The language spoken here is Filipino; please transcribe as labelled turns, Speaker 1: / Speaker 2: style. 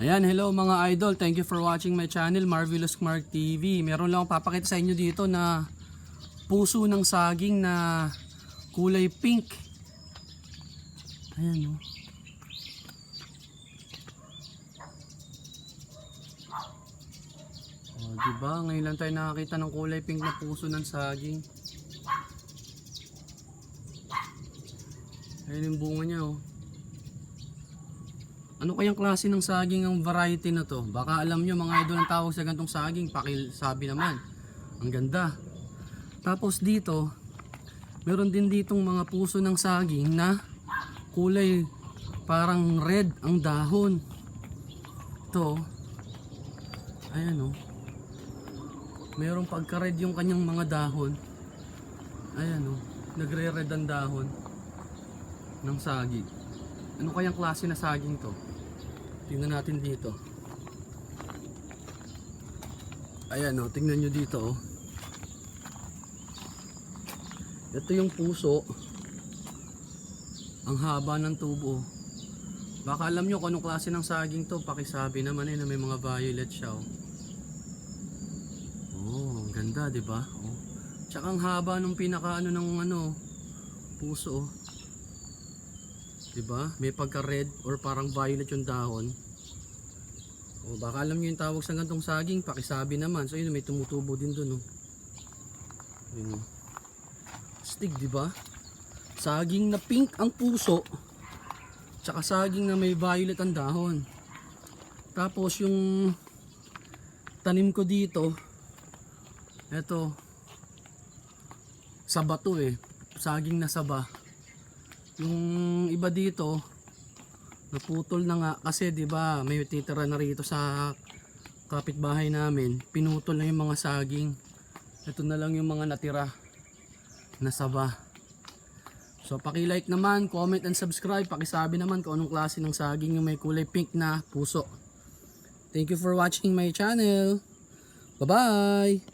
Speaker 1: Ayan, hello mga idol. Thank you for watching my channel, Marvelous Mark TV. Meron lang papakita sa inyo dito na puso ng saging na kulay pink. Ayan, oh. Oh, diba? Ngayon lang tayo nakakita ng kulay pink na puso ng saging. Ayan yung bunga niya, oh. Ano kayang klase ng saging ang variety na to? Baka alam nyo mga idol ang tawag sa gantong saging, pakisabi naman. Ang ganda. Tapos dito, meron din ditong mga puso ng saging na kulay parang red ang dahon. Ito, ayan o. Merong pagka-red yung kanyang mga dahon. Ayan o, nagre-red ang dahon ng saging. Ano kayang klase na saging to? Tingnan natin dito. Ayan o, tingnan nyo dito oh. Ito yung puso. Ang haba ng tubo. Baka alam nyo kung anong klase ng saging to. Pakisabi naman eh na may mga violet siya oh. Oh, ang ganda ba? Oh. Tsaka ang haba nung pinaka ano ng ano puso oh. 'Di ba? May pagka-red or parang violet yung dahon. O baka alam niyo yung tawag sa gantong saging, pakisabi naman. So yun, may tumutubo din doon, oh. Yun, oh. Stig, 'di ba? Saging na pink ang puso. Tsaka saging na may violet ang dahon. Tapos yung tanim ko dito, eto, saba to eh. Saging na saba. Yung iba dito, naputol na nga kasi 'di ba may titira na rito sa kapitbahay namin. Pinutol na yung mga saging. Ito na lang yung mga natira na saba. So paki-like naman, comment and subscribe. Pakisabi naman kung anong klase ng saging yung may kulay pink na puso. Thank you for watching my channel. Bye-bye!